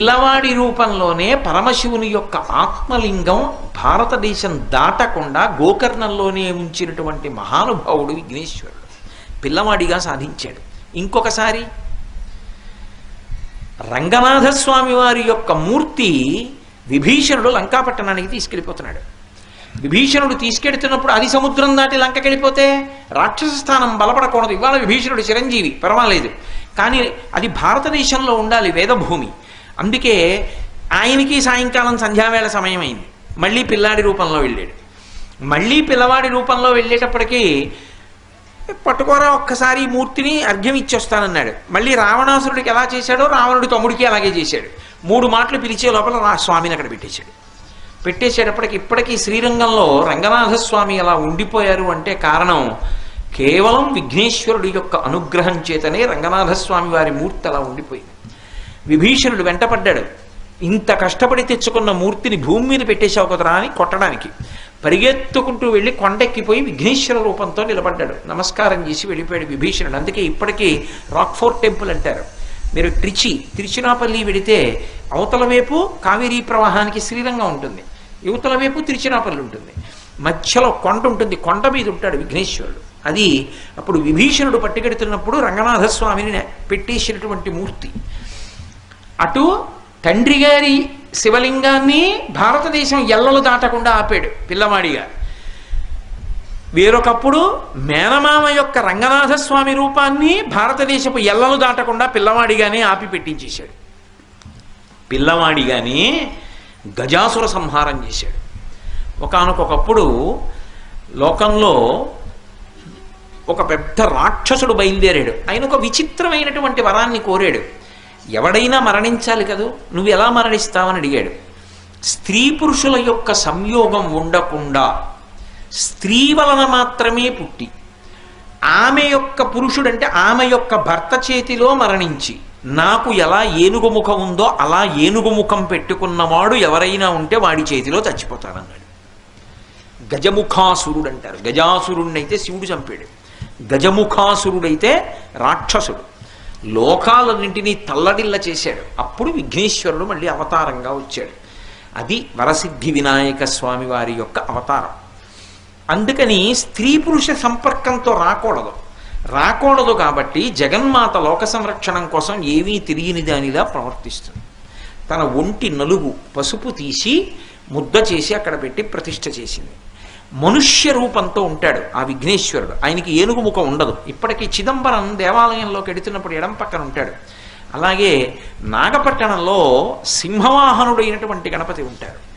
పిల్లవాడి రూపంలోనే పరమశివుని యొక్క ఆత్మలింగం భారతదేశం దాటకుండా గోకర్ణంలోనే ఉంచినటువంటి మహానుభావుడు విఘ్నేశ్వరుడు. పిల్లవాడిగా సాధించాడు. ఇంకొకసారి రంగనాథస్వామి వారి యొక్క మూర్తి విభీషణుడు లంకాపట్టణానికి తీసుకెళ్ళిపోతున్నాడు. విభీషణుడు తీసుకెడుతున్నప్పుడు అది సముద్రం దాటి లంకకెళ్ళిపోతే రాక్షస స్థానం బలపడకూడదు. ఇవాళ విభీషణుడు చిరంజీవి పర్వాలేదు. కానీ అది భారతదేశంలో ఉండాలి వేదభూమి. అందుకే ఆయనకి సాయంకాలం సంధ్యావేళ సమయం అయింది మళ్ళీ పిల్లాడి రూపంలో వెళ్ళాడు. మళ్ళీ పిల్లవాడి రూపంలో వెళ్ళేటప్పటికీ పట్టుకోరా ఒక్కసారి మూర్తిని అర్ఘ్యం ఇచ్చొస్తానన్నాడు. మళ్ళీ రావణాసురుడికి ఎలా చేశాడో రావణుడి తమ్ముడికి అలాగే చేశాడు. మూడు మాటలు పిలిచే లోపల రా స్వామిని అక్కడ పెట్టేశాడు. పెట్టేసేటప్పటికి ఇప్పటికీ శ్రీరంగంలో రంగనాథస్వామి ఎలా అలా ఉండిపోయారు అంటే కారణం కేవలం విఘ్నేశ్వరుడి యొక్క అనుగ్రహం చేతనే రంగనాథస్వామి వారి మూర్తి అలా ఉండిపోయింది. విభీషణుడు వెంటపడ్డాడు. ఇంత కష్టపడి తెచ్చుకున్న మూర్తిని భూమి మీద పెట్టేశావు కదరా అని కొట్టడానికి. పరిగెత్తుకుంటూ వెళ్ళి కొండెక్కిపోయి విఘ్నేశ్వర రూపంతో నిలబడ్డాడు. నమస్కారం చేసి వెళ్ళిపోయాడు విభీషణుడు. అందుకే ఇప్పటికీ రాక్ఫోర్ టెంపుల్ అంటారు. మీరు ట్రిచి తిరుచినాపల్లి వెడితే అవతల వైపు కావేరీ ప్రవాహానికి శ్రీరంగం ఉంటుంది. యువతల వైపు తిరుచినాపల్లి ఉంటుంది. మధ్యలో కొండ ఉంటుంది. కొండ మీద ఉంటాడు విఘ్నేశ్వరుడు. అది అప్పుడు విభీషణుడు పట్టుకెడుతున్నప్పుడు రంగనాథస్వామిని పెట్టేసినటువంటి మూర్తి. అటు తండ్రి గారి శివలింగాన్ని భారతదేశం ఎల్లలు దాటకుండా ఆపాడు పిల్లవాడిగా వేరొకప్పుడు మేనమామ యొక్క రంగనాథస్వామి రూపాన్ని భారతదేశపు ఎల్లలు దాటకుండా పిల్లవాడిగానే ఆపి పెట్టించేశాడు. పిల్లవాడిగానే గజాసుర సంహారం చేశాడు. ఒకనకొకప్పుడు లోకంలో ఒక పెద్ద రాక్షసుడు బయలుదేరాడు. ఆయన ఒక విచిత్రమైనటువంటి వరాన్ని కోరాడు. ఎవడైనా మరణించాలి కదూ? నువ్వు ఎలా మరణిస్తావని అడిగాడు. స్త్రీ పురుషుల యొక్క సంయోగం ఉండకుండా స్త్రీ వలన మాత్రమే పుట్టి ఆమె యొక్క పురుషుడంటే ఆమె యొక్క భర్త చేతిలో మరణించి నాకు ఎలా ఏనుగు ముఖం ఉందో అలా ఏనుగు ముఖం పెట్టుకున్నవాడు ఎవరైనా ఉంటే వాడి చేతిలో చచ్చిపోతానన్నాడు. గజముఖాసురుడు అంటారు గజాసురుడినైతే శివుడు చంపాడు. గజముఖాసురుడైతే రాక్షసుడు. లోకాలన్నింటినీ తల్లడిల్ల చేశాడు. అప్పుడు విఘ్నేశ్వరుడు మళ్ళీ అవతారంగా వచ్చాడు. అది వరసిద్ధి వినాయక స్వామి వారి యొక్క అవతారం. అందుకని స్త్రీ పురుష సంపర్కంతో రాకూడదు. రాకూడదు కాబట్టి జగన్మాత లోక సంరక్షణం కోసం ఏమీ తిరిగిని దానిలా ప్రవర్తిస్తుంది. తన ఒంటి నలుగు పసుపు తీసి ముద్ద చేసి అక్కడ పెట్టి ప్రతిష్ఠ చేసింది. మనుష్య రూపంతో ఉంటాడు ఆ విఘ్నేశ్వరుడు. ఆయనకి ఏనుగు ముఖం ఉండదు. ఇప్పటికీ చిదంబరం దేవాలయంలోకి ఎడుతున్నప్పుడు ఎడం పక్కన ఉంటాడు. అలాగే నాగపట్టణంలో సింహవాహనుడైనటువంటి గణపతి ఉంటాడు.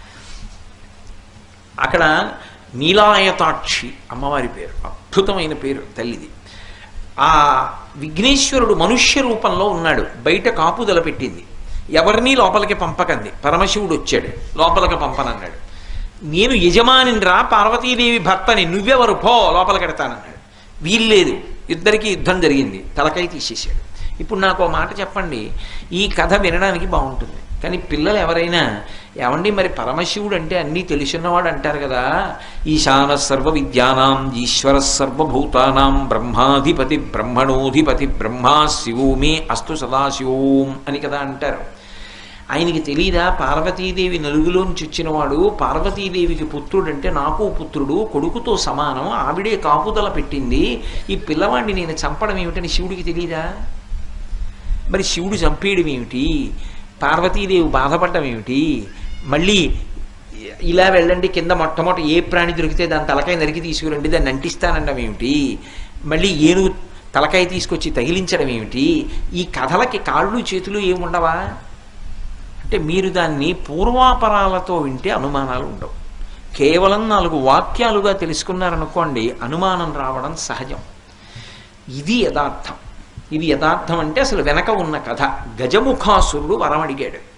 అక్కడ నీలాయతాక్షి అమ్మవారి పేరు. అద్భుతమైన పేరు తల్లిది. ఆ విఘ్నేశ్వరుడు మనుష్య రూపంలో ఉన్నాడు. బయట కాపుదల పెట్టింది. ఎవరినీ లోపలికి పంపకంది పరమశివుడు వచ్చాడు. లోపలికి పంపనన్నాడు. నేను యజమానిరా పార్వతీదేవి భర్తని నువ్వెవరు? పో లోపలికెడతానన్నాడు వీల్లేదు ఇద్దరికి యుద్ధం జరిగింది తలకై తీసేశాడు. ఇప్పుడు నాకు మాట చెప్పండి ఈ కథ వినడానికి బాగుంటుంది. కానీ పిల్లలు ఎవరైనా ఏమండి మరి పరమశివుడు అంటే అన్నీ తెలిసినవాడు అంటారు కదా ఈశాన సర్వ విద్యానాం ఈశ్వర సర్వభూతానాం బ్రహ్మాధిపతి బ్రహ్మణోధిపతి బ్రహ్మా శివోమి అస్తు సదాశివోం అని కదా అంటారు. ఆయనకి తెలీదా పార్వతీదేవి నలుగులోంచి వచ్చినవాడు పార్వతీదేవికి పుత్రుడు అంటే నాకు పుత్రుడు కొడుకుతో సమానం ఆవిడే కాపుదల పెట్టింది ఈ పిల్లవాడిని నేను చంపడం ఏమిటని శివుడికి తెలీదా? మరి శివుడు చంపేయడం ఏమిటి? పార్వతీదేవి బాధపడడం ఏమిటి? మళ్ళీ ఇలా వెళ్ళండి కింద మొట్టమొదటి ఏ ప్రాణి దొరికితే దాని తలకాయ నరికి తీసుకురండి దాన్ని అంటిస్తానడం ఏమిటి? మళ్ళీ ఏనుగు తలకాయ తీసుకొచ్చి తగిలించడం ఏమిటి? ఈ కథలకి కాళ్ళు చేతులు ఏముండవా? అంటే మీరు దాన్ని పూర్వాపరాలతో వింటే అనుమానాలు ఉండవు. కేవలం నాలుగు వాక్యాలుగా తెలుసుకున్నారనుకోండి అనుమానం రావడం సహజం. ఇది యథార్థం. ఇది యథార్థం అంటే అసలు వెనక ఉన్న కథ. గజముఖాసురుడు వరం అడిగాడు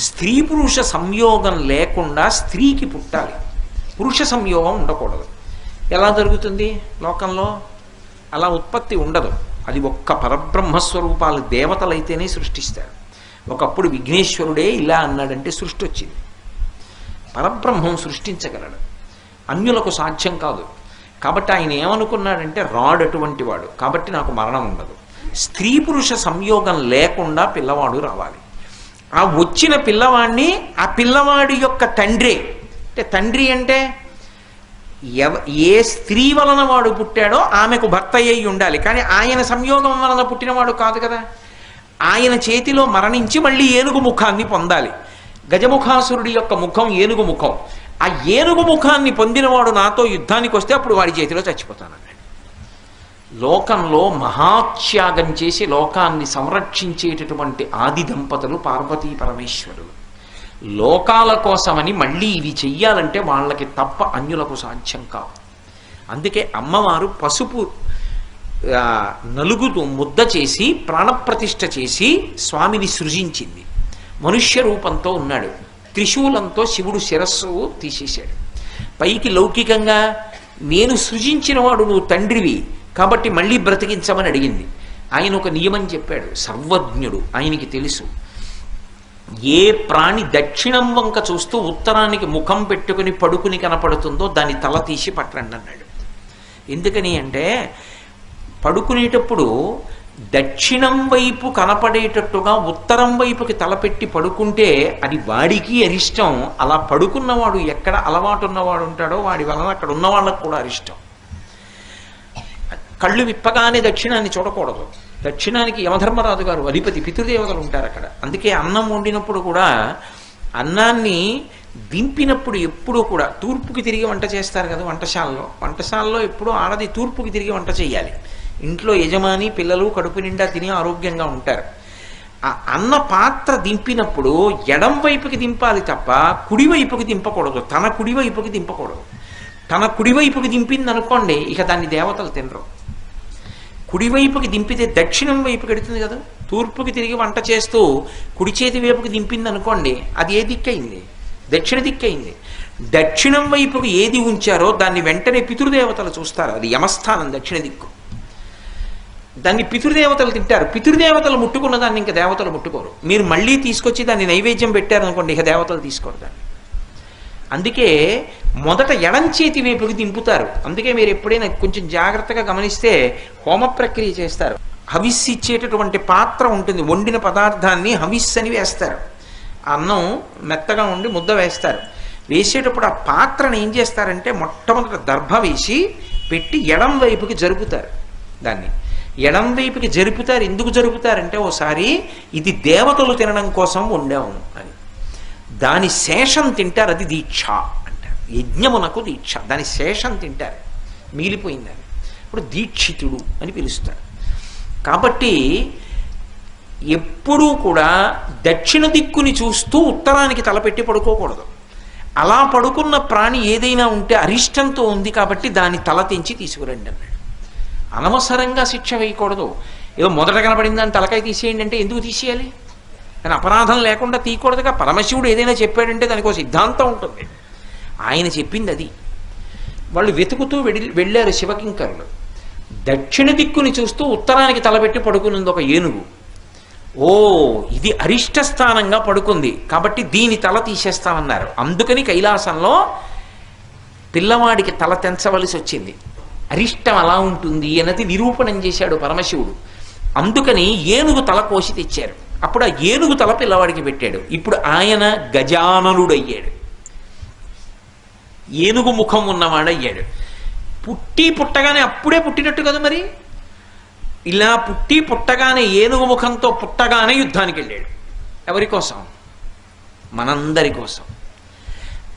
స్త్రీ పురుష సంయోగం లేకుండా స్త్రీకి పుట్టాలి. పురుష సంయోగం ఉండకూడదు. ఎలా జరుగుతుంది లోకంలో? అలా ఉత్పత్తి ఉండదు. అది ఒక్క పరబ్రహ్మస్వరూపాలు దేవతలైతేనే సృష్టిస్తారు. ఒకప్పుడు విఘ్నేశ్వరుడే ఇలా అన్నాడంటే సృష్టి వచ్చింది. పరబ్రహ్మం సృష్టించగలడు. అన్యులకు సాధ్యం కాదు. కాబట్టి ఆయన ఏమనుకున్నాడంటే రాడ్ అటువంటి వాడు. కాబట్టి నాకు మరణం ఉండదు. స్త్రీ పురుష సంయోగం లేకుండా పిల్లవాడు రావాలి. ఆ వచ్చిన పిల్లవాడిని ఆ పిల్లవాడి యొక్క తండ్రి. అంటే తండ్రి అంటే ఎవ ఏ స్త్రీ వలన వాడు పుట్టాడో ఆమెకు భర్త అయ్యి ఉండాలి. కానీ ఆయన సంయోగం వలన పుట్టినవాడు కాదు కదా. ఆయన చేతిలో మరణించి మళ్ళీ ఏనుగు ముఖాన్ని పొందాలి. గజముఖాసురుడి యొక్క ముఖం ఏనుగు ముఖం. ఆ ఏనుగు ముఖాన్ని పొందినవాడు నాతో యుద్ధానికి వస్తే అప్పుడు వాడి చేతిలో చచ్చిపోతానన్నాడు లోకంలో మహాత్యాగం చేసి లోకాన్ని సంరక్షించేటటువంటి ఆది దంపతులు పార్వతీ పరమేశ్వరులు. లోకాల కోసమని మళ్ళీ ఇవి చెయ్యాలంటే వాళ్ళకి తప్ప అన్యులకు సాధ్యం కావు అందుకే అమ్మవారు పసుపు నలుగుతూ ముద్ద చేసి ప్రాణప్రతిష్ఠ చేసి స్వామిని సృజించింది. మనుష్య రూపంతో ఉన్నాడు. త్రిశూలంతో శివుడు శిరస్సు తీసేశాడు. పైకి లౌకికంగా నేను సృజించినవాడు నువ్వు తండ్రివి కాబట్టి మళ్ళీ బ్రతికించమని అడిగింది. ఆయన ఒక నియమం చెప్పాడు సర్వజ్ఞుడు ఆయనకి తెలుసు. ఏ ప్రాణి దక్షిణం వంక చూస్తూ ఉత్తరానికి ముఖం పెట్టుకుని పడుకుని కనపడుతుందో దాని తల తీసి పట్టండి అన్నాడు. ఎందుకని అంటే పడుకునేటప్పుడు దక్షిణం వైపు కనపడేటట్టుగా ఉత్తరం వైపుకి తలపెట్టి పడుకుంటే అది వాడికి అరిష్టం. అలా పడుకున్నవాడు ఎక్కడ అలవాటు ఉన్నవాడు ఉంటాడో వాడి వలన అక్కడ ఉన్న వాళ్ళకు కూడా అరిష్టం. కళ్ళు విప్పగానే దక్షిణాన్ని చూడకూడదు. దక్షిణానికి యమధర్మరాజు గారు అధిపతి పితృదేవతలు ఉంటారు అక్కడ. అందుకే అన్నం వండినప్పుడు కూడా అన్నాన్ని దింపినప్పుడు ఎప్పుడూ కూడా తూర్పుకి తిరిగి వంట చేస్తారు కదా వంటశాలలో. వంటశాలలో ఎప్పుడూ ఆడది తూర్పుకి తిరిగి వంట చేయాలి. ఇంట్లో యజమాని పిల్లలు కడుపు నిండా తిని ఆరోగ్యంగా ఉంటారు. ఆ అన్న పాత్ర దింపినప్పుడు ఎడం వైపుకి దింపాలి తప్ప కుడివైపుకి దింపకూడదు. తన కుడివైపుకి దింపకూడదు. తన కుడివైపుకి దింపింది అనుకోండి ఇక దాన్ని దేవతలు తినరు. కుడివైపుకి దింపితే దక్షిణం వైపుకి ఎడుతుంది కదా? తూర్పుకి తిరిగి వంట చేస్తూ కుడి చేతి వైపుకి దింపింది అనుకోండి అది ఏ దిక్కయింది? దక్షిణ దిక్కయింది. దక్షిణం వైపుకి ఏది ఉంచారో దాన్ని వెంటనే పితృదేవతలు చూస్తారు. అది యమస్థానం దక్షిణ దిక్కు. దాన్ని పితృదేవతలు తింటారు. పితృదేవతలు ముట్టుకున్న దాన్ని ఇంకా దేవతలు ముట్టుకోరు. మీరు మళ్ళీ తీసుకొచ్చి దాన్ని నైవేద్యం పెట్టారనుకోండి ఇక దేవతలు తీసుకోరు దాన్ని. అందుకే మొదట ఎడం చేతి వైపుకి దింపుతారు. అందుకే మీరు ఎప్పుడైనా కొంచెం జాగ్రత్తగా గమనిస్తే హోమ ప్రక్రియ చేస్తారు. హవిస్ ఇచ్చేటటువంటి పాత్ర ఉంటుంది. వండిన పదార్థాన్ని హవిస్ అని వేస్తారు. అన్నం మెత్తగా ఉండి ముద్ద వేస్తారు. వేసేటప్పుడు ఆ పాత్రను ఏం చేస్తారంటే మొట్టమొదట దర్భ వేసి పెట్టి ఎడం వైపుకి జరుపుతారు దాన్ని. ఎడం వైపుకి జరుపుతారు ఎందుకు జరుపుతారంటే ఓసారి ఇది దేవతలు తినడం కోసం వండాము అని. దాని శేషం తింటారు అది దీక్ష అంటారు. యజ్ఞమునకు దీక్ష దాని శేషం తింటారు. మిగిలిపోయిందని. ఇప్పుడు దీక్షితుడు అని పిలుస్తారు. కాబట్టి ఎప్పుడూ కూడా దక్షిణ దిక్కుని చూస్తూ ఉత్తరానికి తలపెట్టి పడుకోకూడదు. అలా పడుకున్న ప్రాణి ఏదైనా ఉంటే అరిష్టంతో ఉంది కాబట్టి దాని తల తెంచి తీసుకురండి అన్నాడు. అనవసరంగా శిక్ష వేయకూడదు. ఏదో మొదట కనపడిందని తలకాయ తీసేయండి అంటే ఎందుకు తీసేయాలి? కానీ అపరాధం లేకుండా తీయకూడదుగా? పరమశివుడు ఏదైనా చెప్పాడంటే దానికి ఒక సిద్ధాంతం ఉంటుంది. ఆయన చెప్పింది అది. వాళ్ళు వెతుకుతూ వెళ్ళారు శివకింకరులు. దక్షిణ దిక్కుని చూస్తూ ఉత్తరానికి తలపెట్టి పడుకునింది ఒక ఏనుగు. ఓ ఇది అరిష్ట స్థానంగా పడుకుంది. కాబట్టి దీని తల తీసేస్తామన్నారు. అందుకని కైలాసంలో పిల్లవాడికి తల తెంచవలసి వచ్చింది. అరిష్టం అలా ఉంటుంది అన్నది నిరూపణం చేశాడు పరమశివుడు. అందుకని ఏనుగు తల కోసి తెచ్చారు. అప్పుడు ఆ ఏనుగు తల పిల్లవాడికి పెట్టాడు. ఇప్పుడు ఆయన గజాననుడయ్యాడు. ఏనుగు ముఖం ఉన్నవాడయ్యాడు. పుట్టి పుట్టగానే అప్పుడే పుట్టినట్టు కదా మరి? ఇలా పుట్టి పుట్టగానే ఏనుగు ముఖంతో పుట్టగానే యుద్ధానికి వెళ్ళాడు ఎవరి కోసం మనందరి కోసం.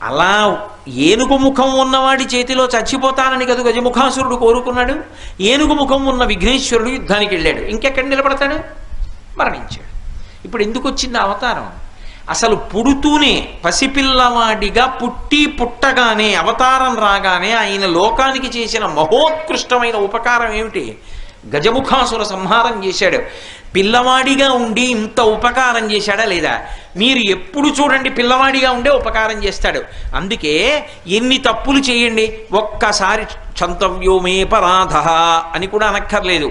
అలా ఏనుగు ముఖం ఉన్నవాడి చేతిలో చచ్చిపోతానని కదా గజముఖాసురుడు కోరుకున్నాడు. ఏనుగు ముఖం ఉన్న విఘ్నేశ్వరుడు యుద్ధానికి వెళ్ళాడు. ఇంకెక్కడ నిలబడతాడు? మరణించాడు. ఇప్పుడు ఎందుకు వచ్చింది అవతారం? అసలు పుడుతూనే పసిపిల్లవాడిగా పుట్టి పుట్టగానే అవతారం రాగానే ఆయన లోకానికి చేసిన మహోత్కృష్టమైన ఉపకారం ఏమిటి? గజముఖాసుర సంహారం చేశాడు. పిల్లవాడిగా ఉండి ఇంత ఉపకారం చేశాడా లేదా? మీరు ఎప్పుడు చూడండి పిల్లవాడిగా ఉండే ఉపకారం చేస్తాడు. అందుకే ఎన్ని తప్పులు చేయండి. ఒక్కసారి చంతవ్యోమే పరాధ అని కూడా అనక్కర్లేదు.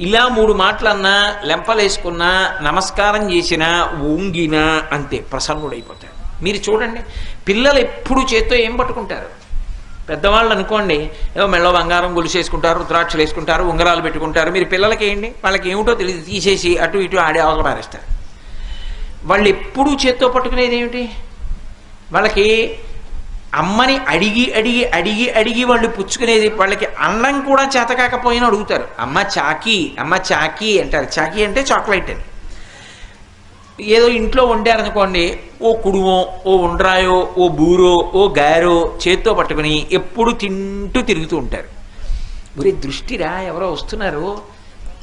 ఇలా మూడు మాటలన్నా లెంపలేసుకున్నా నమస్కారం చేసినా ఓంగినా అంతే ప్రసన్నుడైపోతాడు. మీరు చూడండి పిల్లలు ఎప్పుడు చేత్తో ఏం పట్టుకుంటారు? పెద్దవాళ్ళు అనుకోండి ఏదో మెళ్ళ బంగారం గొలుసేసుకుంటారు రుద్రాక్షలు వేసుకుంటారు ఉంగరాలు పెట్టుకుంటారు మీరు పిల్లలకి ఏంటి వాళ్ళకి ఏమిటో తెలియదు తీసేసి అటు ఇటు ఆడే అవసరం పారేస్తారు. వాళ్ళు ఎప్పుడూ చేత్తో పట్టుకునేది ఏమిటి? వాళ్ళకి అమ్మని అడిగి అడిగి అడిగి అడిగి వాళ్ళు పుచ్చుకునేది వాళ్ళకి అన్నం కూడా చేతకాకపోయినా అడుగుతారు. అమ్మ చాకీ అమ్మ చాకీ అంటారు. చాకీ అంటే చాక్లెట్ అని. ఏదో ఇంట్లో వండారనుకోండి ఓ కుడుమో ఓ ఉండ్రాయో ఓ బూరో ఓ గారో చేత్తో పట్టుకుని ఎప్పుడు తింటూ తిరుగుతూ ఉంటారు. ఒరే దృష్టిరా ఎవరో వస్తున్నారు.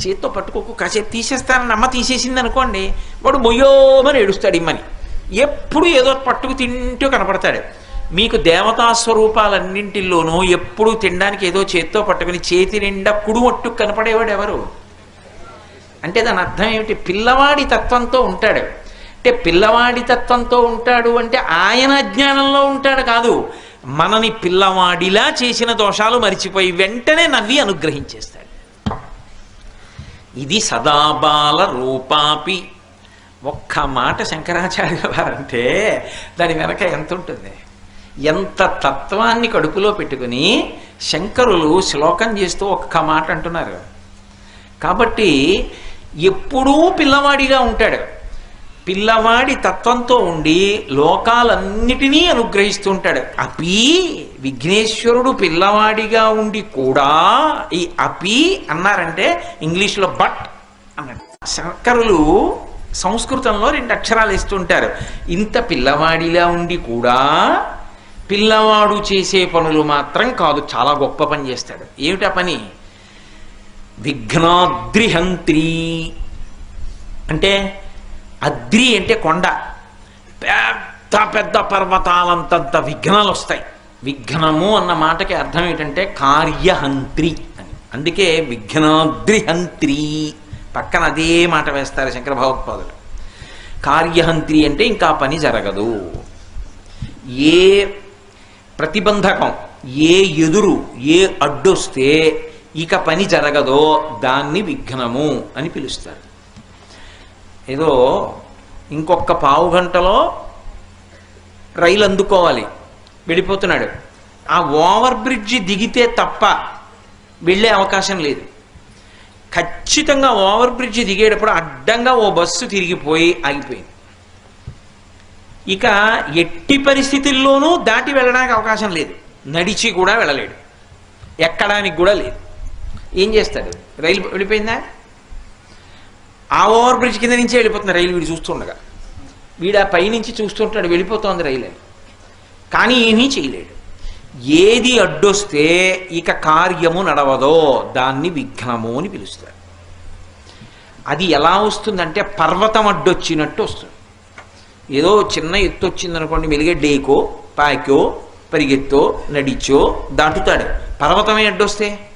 చేత్తో పట్టుకోకు కాసేపు తీసేస్తానని అమ్మ తీసేసింది అనుకోండి వాడు మొయ్యోమని ఏడుస్తాడు ఇమ్మని. ఎప్పుడు ఏదో పట్టుకు తింటూ కనపడతాడు. మీకు దేవతా స్వరూపాలన్నింటిలోనూ ఎప్పుడు తినడానికి ఏదో చేత్తో పట్టుకుని చేతి నిండా కుడుమొట్టు కనపడేవాడు ఎవరు? అంటే దాని అర్థం ఏమిటి? పిల్లవాడి తత్వంతో ఉంటాడు. అంటే పిల్లవాడి తత్వంతో ఉంటాడు అంటే ఆయన అజ్ఞానంలో ఉంటాడు కాదు. మనని పిల్లవాడిలా చేసిన దోషాలు మరిచిపోయి వెంటనే నవ్వి అనుగ్రహించేస్తాడు. ఇది సదాబాల రూపాపి. ఒక్క మాట శంకరాచార్య వారంటే దాని వెనక ఎంత ఉంటుంది? ఎంత తత్వాన్ని కడుపులో పెట్టుకుని శంకరులు శ్లోకం చేస్తూ ఒక్క మాట అంటున్నారు. కాబట్టి ఎప్పుడూ పిల్లవాడిగా ఉంటాడు. పిల్లవాడి తత్వంతో ఉండి లోకాలన్నిటినీ అనుగ్రహిస్తూ ఉంటాడు అపి విఘ్నేశ్వరుడు పిల్లవాడిగా ఉండి కూడా ఈ అపి అన్నారంటే ఇంగ్లీష్లో బట్ అన్నాడు. శంకరులు సంస్కృతంలో రెండు అక్షరాలు ఇస్తుంటారు. ఇంత పిల్లవాడిలా ఉండి కూడా పిల్లవాడు చేసే పనులు మాత్రం కాదు చాలా గొప్ప పని చేస్తాడు. ఏమిటా పని? విఘ్నాద్రిహంత్రి. అంటే అద్రి అంటే కొండ. పెద్ద పెద్ద పర్వతాలంతంత విఘ్నాలు వస్తాయి విఘ్నము అన్న మాటకి అర్థం ఏంటంటే కార్యహంత్రి అని. అందుకే విఘ్నాద్రిహంత్రి. పక్కన అదే మాట వేస్తారు శంకర భగవత్పాదులు. కార్యహంత్రి అంటే ఇంకా పని జరగదు. ఏ ప్రతిబంధకం ఏ ఎదురు ఏ అడ్డొస్తే ఇక పని జరగదో దాన్ని విఘ్నము అని పిలుస్తారు. ఏదో ఇంకొక పావు గంటలో రైలు అందుకోవాలి. వెళ్ళిపోతున్నాడు. ఆ ఓవర్ బ్రిడ్జి దిగితే తప్ప వెళ్ళే అవకాశం లేదు. ఖచ్చితంగా ఓవర్ బ్రిడ్జి దిగేటప్పుడు అడ్డంగా ఓ బస్సు తిరిగిపోయి ఆగిపోయింది. ఇక ఎట్టి పరిస్థితుల్లోనూ దాటి వెళ్ళడానికి అవకాశం లేదు. నడిచి కూడా వెళ్ళలేడు. ఎక్కడానికి కూడా లేదు. ఏం చేస్తాడు? రైలు వెళ్ళిపోయిందా? ఆ ఓవర్ బ్రిడ్జ్ కింద నుంచే వెళ్ళిపోతుంది రైలు వీడు చూస్తుండగా. వీడు ఆ పైనుంచి చూస్తుంటాడు వెళ్ళిపోతోంది రైలు. అని కానీ ఏమీ చేయలేడు. ఏది అడ్డొస్తే ఇక కార్యము నడవదో దాన్ని విఘ్నము అని పిలుస్తారు. అది ఎలా వస్తుందంటే పర్వతం అడ్డొచ్చినట్టు వస్తుంది. ఏదో చిన్న ఎత్తు వచ్చిందనుకోండి మెలిగే డేకో పాకో పరిగెత్తో నడిచో దాటుతాడు. పర్వతమే అడ్డొస్తే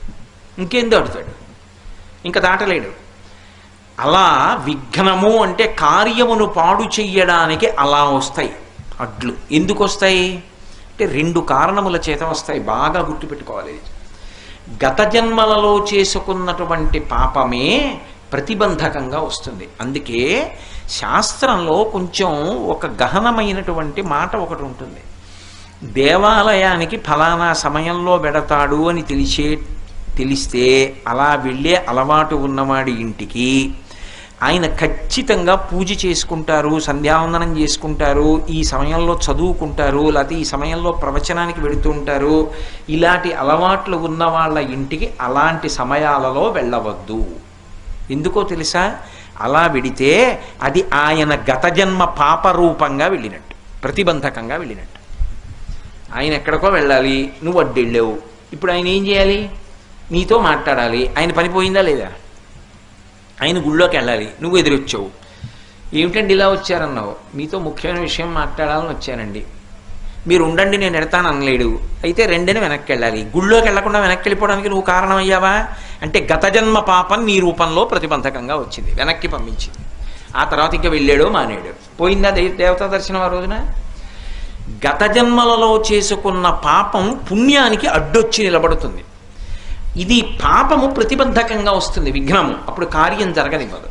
ఇంకేం దాటుతాడు ఇంకా దాటలేడు. అలా విఘ్నము అంటే కార్యమును పాడు చెయ్యడానికి అలా వస్తాయి. అడ్లు. ఎందుకు వస్తాయి? అంటే రెండు కారణముల చేత వస్తాయి. బాగా గుర్తుపెట్టుకోవాలి. గత జన్మలలో చేసుకున్నటువంటి పాపమే ప్రతిబంధకంగా వస్తుంది. అందుకే శాస్త్రంలో కొంచెం ఒక గహనమైనటువంటి మాట ఒకటి ఉంటుంది. దేవాలయానికి ఫలానా సమయంలో వెడతాడు అని తెలిసే తెలిస్తే అలా వెళ్ళే అలవాటు ఉన్నవాడి ఇంటికి ఆయన ఖచ్చితంగా పూజ చేసుకుంటారు సంధ్యావందనం చేసుకుంటారు ఈ సమయంలో చదువుకుంటారు లేకపోతే ఈ సమయంలో ప్రవచనానికి వెళుతూ ఉంటారు. ఇలాంటి అలవాట్లు ఉన్న వాళ్ళ ఇంటికి అలాంటి సమయాలలో వెళ్ళవద్దు. ఎందుకో తెలుసా? అలా వెడితే అది ఆయన గత జన్మ పాప రూపంగా వెళ్ళినట్టు ప్రతిబంధకంగా వెళ్ళినట్టు. ఆయన ఎక్కడికో వెళ్ళాలి నువ్వు అడ్డెళ్ళావు. ఇప్పుడు ఆయన ఏం చేయాలి? నీతో మాట్లాడాలి. ఆయన పని పోయిందా లేదా? ఆయన గుళ్ళోకి వెళ్ళాలి. నువ్వు ఎదురొచ్చావు. ఏమిటండి ఇలా వచ్చారన్నావు? మీతో ముఖ్యమైన విషయం మాట్లాడాలని వచ్చానండి. మీరు ఉండండి నేను ఎడతాను అనలేడు. అయితే రెండని వెనక్కి వెళ్ళాలి. గుళ్ళోకి వెళ్ళకుండా వెనక్కి వెళ్ళిపోవడానికి నువ్వు కారణం అయ్యావా అంటే గత జన్మ పాపం నీ రూపంలో ప్రతిబంధకంగా వచ్చింది. వెనక్కి పంపించింది. ఆ తర్వాత ఇంకా వెళ్ళాడు మానేడు. పోయిందా దేవతా దర్శనం ఆ రోజున? గత జన్మలలో చేసుకున్న పాపం పుణ్యానికి అడ్డొచ్చి నిలబడుతుంది. ఇది పాపము ప్రతిబంధకంగా వస్తుంది విఘ్నము. అప్పుడు కార్యం జరగనివ్వదు.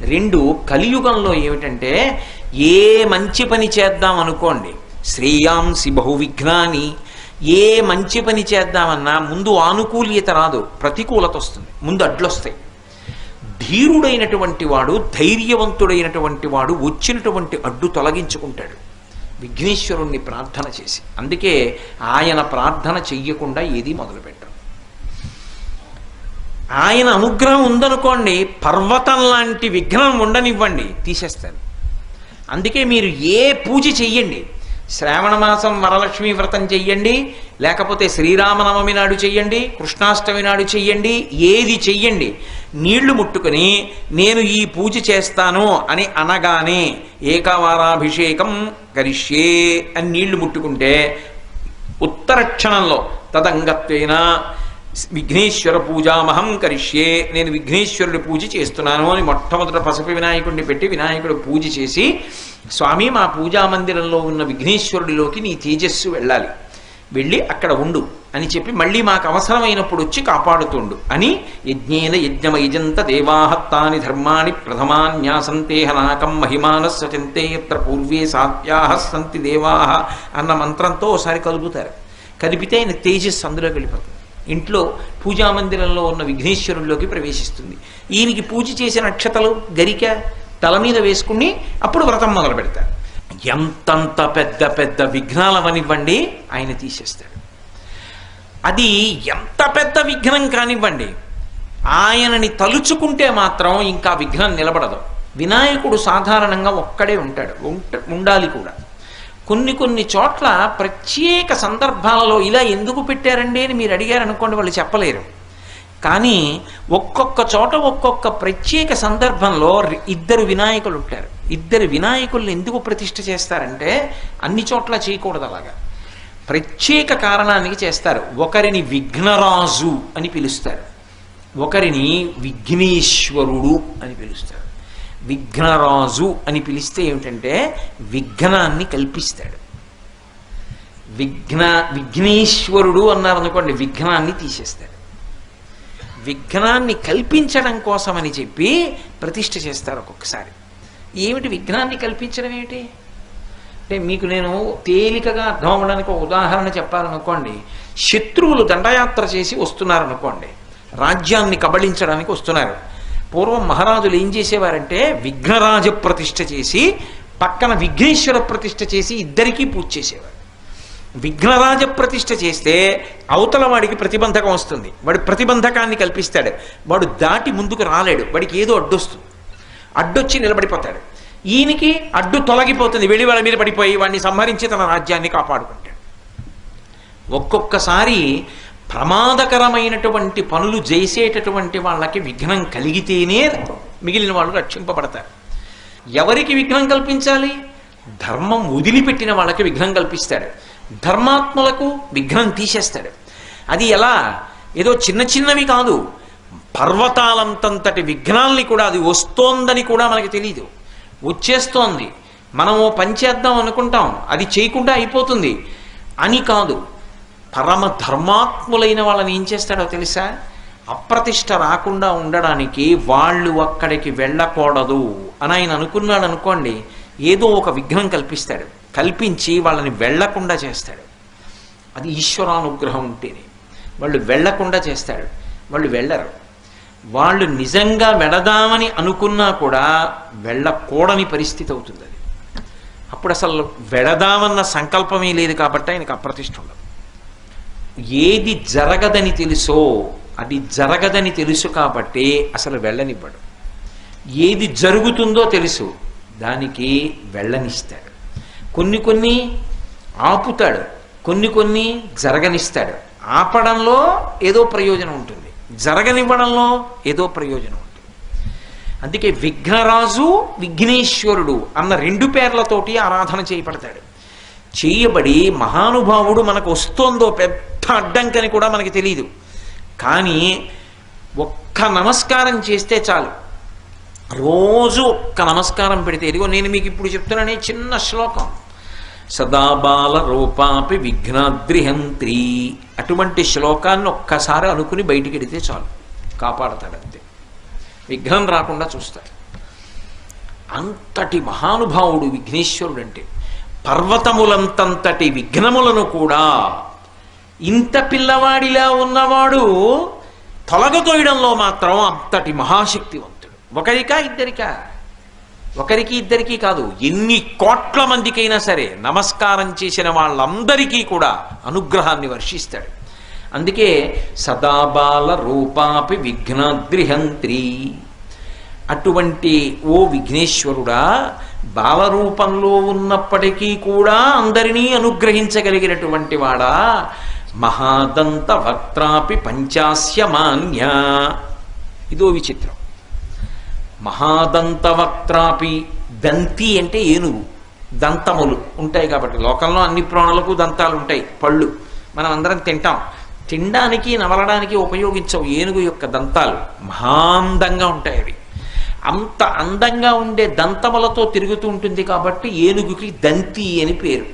రెండు కలియుగంలో ఏమిటంటే ఏ మంచి పని చేద్దాం అనుకోండి శ్రేయాంసి బహువిఘ్నాని ఏ మంచి పని చేద్దామన్నా ముందు ఆనుకూల్యత రాదు ప్రతికూలత వస్తుంది ముందు అడ్లొస్తాయి. ధీరుడైనటువంటి వాడు ధైర్యవంతుడైనటువంటి వాడు వచ్చినటువంటి అడ్డు తొలగించుకుంటాడు. విఘ్నేశ్వరుణ్ణి ప్రార్థన చేసి. అందుకే ఆయన ప్రార్థన చెయ్యకుండా ఏది మొదలుపెట్టారు. ఆయన అనుగ్రహం ఉందనుకోండి పర్వతం లాంటి విఘ్నం ఉండనివ్వండి తీసేస్తారు. అందుకే మీరు ఏ పూజ చెయ్యండి. శ్రావణ మాసం వరలక్ష్మి వ్రతం చెయ్యండి లేకపోతే శ్రీరామనవమి నాడు చెయ్యండి కృష్ణాష్టమి నాడు చెయ్యండి ఏది చెయ్యండి. నీళ్ళు ముట్టుకొని నేను ఈ పూజ చేస్తాను అని అనగానే ఏకవారాభిషేకం కరిష్యే అని నీళ్ళు ముట్టుకుంటే ఉత్తర క్షణంలో విఘ్నేశ్వర పూజామహం కరిష్యే నేను విఘ్నేశ్వరుడి పూజ చేస్తున్నాను అని మొట్టమొదట పసుపు వినాయకుడిని పెట్టి వినాయకుడు పూజ చేసి స్వామి మా పూజా మందిరంలో ఉన్న విఘ్నేశ్వరుడిలోకి నీ తేజస్సు వెళ్ళాలి. వెళ్ళి అక్కడ ఉండు అని చెప్పి మళ్ళీ మాకు అవసరమైనప్పుడు వచ్చి కాపాడుతుండు. అని యజ్ఞేన యజ్ఞమయజంత దేవాహత్తాని ధర్మాణి ప్రథమాన్యాసంతే హనాకం మహిమాన సచంతే యత్ర పూర్వే సాత్యాహ సంతి దేవాహ అన్న మంత్రంతో ఒకసారి కలుపుతారు. కలిపితే ఆయన తేజస్సు అందులో వెళ్ళిపోతుంది. ఇంట్లో పూజా మందిరంలో ఉన్న విఘ్నేశ్వరుల్లోకి ప్రవేశిస్తుంది. ఈయనకి పూజ చేసిన అక్షతలు గరిక తల మీద వేసుకుని అప్పుడు వ్రతం మొదలు పెడతారు. ఎంతంత పెద్ద పెద్ద విఘ్నాలవనివ్వండి ఆయన తీసేస్తాడు. అది ఎంత పెద్ద విఘ్నం కానివ్వండి ఆయనని తలుచుకుంటే మాత్రం ఇంకా విఘ్నం నిలబడదు. వినాయకుడు సాధారణంగా ఒక్కడే ఉంటాడు ఉండాలి కూడా. కొన్ని కొన్ని చోట్ల ప్రత్యేక సందర్భాలలో ఇలా ఎందుకు పెట్టారండి అని మీరు అడిగారు అనుకోండి వాళ్ళు చెప్పలేరు. కానీ ఒక్కొక్క చోట ఒక్కొక్క ప్రత్యేక సందర్భంలో ఇద్దరు వినాయకులు ఉంటారు. ఇద్దరు వినాయకుల్ని ఎందుకు ప్రతిష్ఠ చేస్తారంటే అన్ని చోట్ల చేయకూడదు అలాగా. ప్రత్యేక కారణానికి చేస్తారు. ఒకరిని విఘ్నరాజు అని పిలుస్తారు. ఒకరిని విఘ్నేశ్వరుడు అని పిలుస్తారు. విఘ్నరాజు అని పిలిస్తే ఏమిటంటే విఘ్నాన్ని కల్పిస్తాడు. విఘ్న విఘ్నేశ్వరుడు అన్నారనుకోండి విఘ్నాన్ని తీసేస్తాడు. విఘ్నాన్ని కల్పించడం కోసమని చెప్పి ప్రతిష్ఠ చేస్తారు ఒక్కొక్కసారి. ఏమిటి విఘ్నాన్ని కల్పించడం ఏమిటి? అంటే మీకు నేను తేలికగా అర్థం అవ్వడానికి ఒక ఉదాహరణ చెప్పాలనుకోండి. శత్రువులు దండయాత్ర చేసి వస్తున్నారనుకోండి. రాజ్యాన్ని కబళించడానికి వస్తున్నారు. పూర్వం మహారాజులు ఏం చేసేవారంటే విఘ్నరాజ ప్రతిష్ఠ చేసి పక్కన విఘ్నేశ్వర ప్రతిష్ఠ చేసి ఇద్దరికీ పూజ చేసేవారు. విఘ్నరాజ ప్రతిష్ఠ చేస్తే అవతల వాడికి ప్రతిబంధకం వస్తుంది. వాడు ప్రతిబంధకాన్ని కల్పిస్తాడు. వాడు దాటి ముందుకు రాలేడు. వాడికి ఏదో అడ్డొస్తుంది. అడ్డొచ్చి నిలబడిపోతాడు. ఈయనకి అడ్డు తొలగిపోతుంది. వెళ్ళి వాళ్ళ మీద పడిపోయి వాడిని సంహరించి తన రాజ్యాన్ని కాపాడుకుంటాడు. ఒక్కొక్కసారి ప్రమాదకరమైనటువంటి పనులు చేసేటటువంటి వాళ్ళకి విఘ్నం కలిగితేనే మిగిలిన వాళ్ళు రక్షింపబడతారు. ఎవరికి విఘ్నం కల్పించాలి? ధర్మం వదిలిపెట్టిన వాళ్ళకి విఘ్నం కల్పిస్తాడు ధర్మాత్మలకు విఘ్నం తీసేస్తాడు అది ఎలా? ఏదో చిన్న చిన్నవి కాదు. పర్వతాలంతంతటి విఘ్నాల్ని కూడా అది వస్తోందని కూడా మనకి తెలియదు వచ్చేస్తోంది. మనము పని చేద్దాం అనుకుంటాం. అది చేయకుండా అయిపోతుంది. అని కాదు. పరమ ధర్మాత్ములైన వాళ్ళని ఏం చేస్తాడో తెలుసా? అప్రతిష్ట రాకుండా ఉండడానికి వాళ్ళు అక్కడికి వెళ్ళకూడదు అని ఆయన అనుకున్నాడు అనుకోండి ఏదో ఒక విఘ్నం కల్పిస్తాడు. కల్పించి వాళ్ళని వెళ్ళకుండా చేస్తాడు. అది ఈశ్వరానుగ్రహం ఉంటేనే. వాళ్ళు వెళ్ళకుండా చేస్తాడు. వాళ్ళు వెళ్ళరు. వాళ్ళు నిజంగా వెళదామని అనుకున్నా కూడా వెళ్ళకూడని పరిస్థితి అవుతుంది అది. అప్పుడు అసలు వెళదామన్న సంకల్పమే లేదు కాబట్టి ఆయనకు అప్రతిష్ట ఉండదు. ఏది జరగదని తెలుసో అది జరగదని తెలుసు కాబట్టి అసలు వెళ్ళనివ్వడు. ఏది జరుగుతుందో తెలుసు దానికి వెళ్ళనిస్తాడు. కొన్ని కొన్ని ఆపుతాడు కొన్ని కొన్ని జరగనిస్తాడు. ఆపడంలో ఏదో ప్రయోజనం ఉంటుంది జరగనివ్వడంలో ఏదో ప్రయోజనం ఉంటుంది. అందుకే విఘ్నరాజు విఘ్నేశ్వరుడు అన్న రెండు పేర్లతోటి ఆరాధన చేయబడతాడు. చేయబడి మహానుభావుడు మనకు వస్తోందో పెద్ద అడ్డంకని కూడా మనకి తెలియదు కానీ ఒక్క నమస్కారం చేస్తే చాలు. రోజు ఒక్క నమస్కారం పెడితే ఇదిగో నేను మీకు ఇప్పుడు చెప్తున్నానే చిన్న శ్లోకం. సదాబాల రూపాపి విఘ్నాద్రిహంత్రి అటువంటి శ్లోకాన్ని ఒక్కసారి అనుకుని బయటికి వెడితే చాలు. కాపాడతాడు అంతే. విఘ్నం రాకుండా చూస్తాడు. అంతటి మహానుభావుడు విఘ్నేశ్వరుడు అంటే పర్వతములంతంతటి విఘ్నములను కూడా ఇంత పిల్లవాడిలా ఉన్నవాడు తొలగతోయడంలో మాత్రం అంతటి మహాశక్తివంతుడు. ఒకరికా ఇద్దరికా? ఒకరికి ఇద్దరికీ కాదు ఎన్ని కోట్ల మందికైనా సరే నమస్కారం చేసిన వాళ్ళందరికీ కూడా అనుగ్రహాన్ని వర్షిస్తాడు. అందుకే సదాబాల రూపాపి విఘ్నాద్రిహంత్రి అటువంటి ఓ విఘ్నేశ్వరుడా బాలరూపంలో ఉన్నప్పటికీ కూడా అందరినీ అనుగ్రహించగలిగినటువంటి వాడా మహాదంత వక్త్రాపి పంచాస్య మాన్య ఇదో విచిత్రం. మహాదంత వక్త్రాపి దంతి అంటే ఏనుగు దంతములు ఉంటాయి కాబట్టి. లోకంలో అన్ని ప్రాణులకు దంతాలు ఉంటాయి పళ్ళు. మనం అందరం తింటాం. తినడానికి నవలడానికి ఉపయోగించవు ఏనుగు యొక్క దంతాలు. మహాందంగా ఉంటాయి అవి. అంత అందంగా ఉండే దంతములతో తిరుగుతూ ఉంటుంది కాబట్టి ఏనుగుకి దంతి అని పేరు.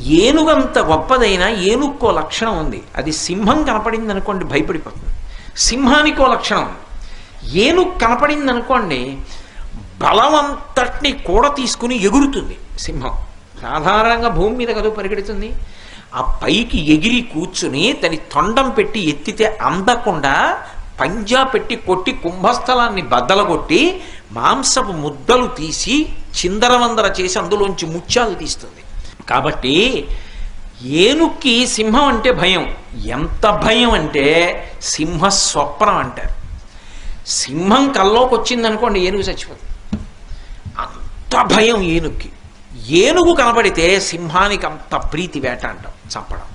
ఏనుగంత గొప్పదైనా ఏనుక్కో లక్షణం ఉంది. అది సింహం కనపడింది అనుకోండి భయపడిపోతుంది. సింహానికో లక్షణం. ఉంది ఏనుగు కనపడింది అనుకోండి బలమంతటిని కూడా తీసుకుని ఎగురుతుంది సింహం. సాధారణంగా భూమి మీద కదా పరిగెడుతుంది. ఆ పైకి ఎగిరి కూర్చుని దాని తొండం పెట్టి ఎత్తితే అందకుండా పంజా పెట్టి కొట్టి కుంభస్థలాన్ని బద్దలగొట్టి మాంసపు ముద్దలు తీసి చిందరవందర చేసి అందులోంచి ముత్యాలు తీస్తుంది. కాబట్టి ఏనుక్కి సింహం అంటే భయం. ఎంత భయం అంటే సింహ స్వప్నం అంటారు. సింహం కల్లోకి వచ్చిందనుకోండి ఏనుగు చచ్చిపోతుంది అంత భయం ఏనుక్కి. ఏనుగు కనబడితే సింహానికి అంత ప్రీతి వేట అంటాం చంపడం.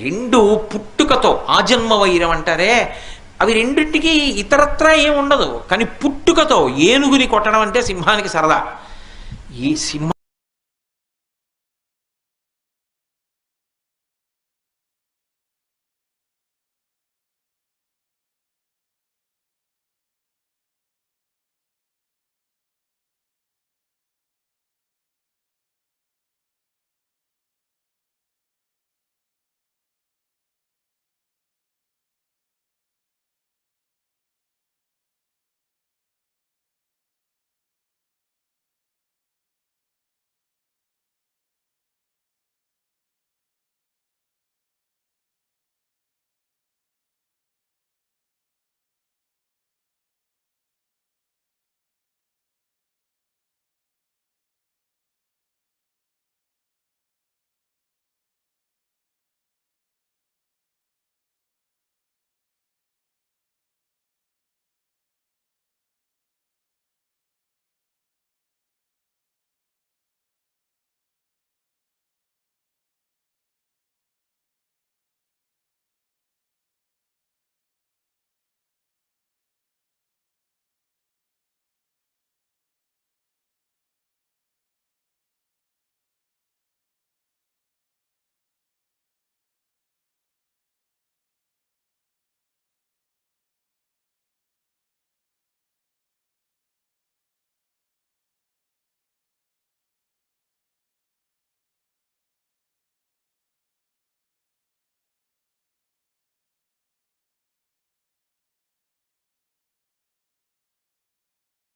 రెండు పుట్టుకతో ఆజన్మ వైరం అంటారే అవి రెండింటికి ఇతరత్రా ఏం ఉండదు. కానీ పుట్టుకతో ఏనుగుని కొట్టడం అంటే సింహానికి సరదా. ఈ సింహ